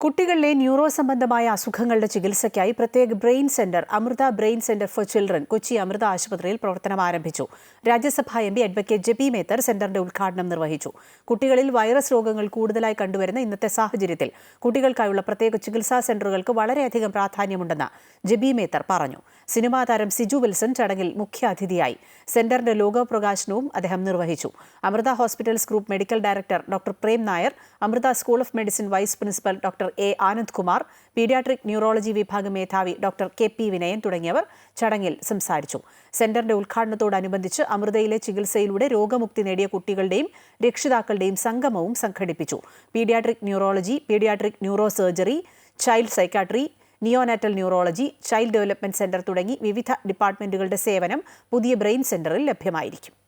കുട്ടികളിലെ ന്യൂറോ സംബന്ധമായ അസുഖങ്ങളുടെ ചികിത്സയ്ക്കായി പ്രത്യേക brain centre Amrita brain centre for children Kochi Amrita ആശുപത്രിയിൽ പ്രവർത്തനം ആരംഭിച്ചു. Rajya Sabha M P advocate JP Methar സെന്ററിന്റെ ഉദ്ഘാടനം നിർവഹിച്ചു. കുട്ടികളിൽ വൈറസ് രോഗങ്ങൾ കൂടുതലായി കണ്ടുവരുന്ന ഇന്നത്തെ സാഹചര്യത്തിൽ കുട്ടികൾക്കായുള്ള പ്രത്യേക ചികിത്സാ സെന്ററുകൾക്ക് വളരെയധികം പ്രാധാന്യമുണ്ടെന്ന് ജെബി മേത്തർ പറഞ്ഞു. സിനിമാ താരം സിജു വിൽസൺ ചടങ്ങിൽ മുഖ്യാതിഥിയായി സെന്ററിന്റെ ലോഗോ പ്രകാശനവും അദ്ദേഹം നിർവഹിച്ചു. Amrita hospitals group medical director doctor Prem Nair Amrita school of medicine vice principal doctor A Anand Kumar paediatric neurology വിഭാഗം മേധാവി ഡോക്ടർ കെ പി വിനയൻ തുടങ്ങിയവർ ചടങ്ങിൽ സംസാരിച്ചു. സെന്ററിന്റെ ഉദ്ഘാടനത്തോടനുബന്ധിച്ച് അമൃതയിലെ ചികിത്സയിലൂടെ രോഗമുക്തി നേടിയ കുട്ടികളുടെയും രക്ഷിതാക്കളുടെയും സംഗമവും സംഘടിപ്പിച്ചു. Paediatric neurology paediatric neuro surgery child psychiatry neonatal neurology child development centre തുടങ്ങി വിവിധ ഡിപ്പാർട്ട്മെന്റുകളുടെ സേവനം പുതിയ ബ്രെയിൻ സെന്ററിൽ ലഭ്യമായിരിക്കും.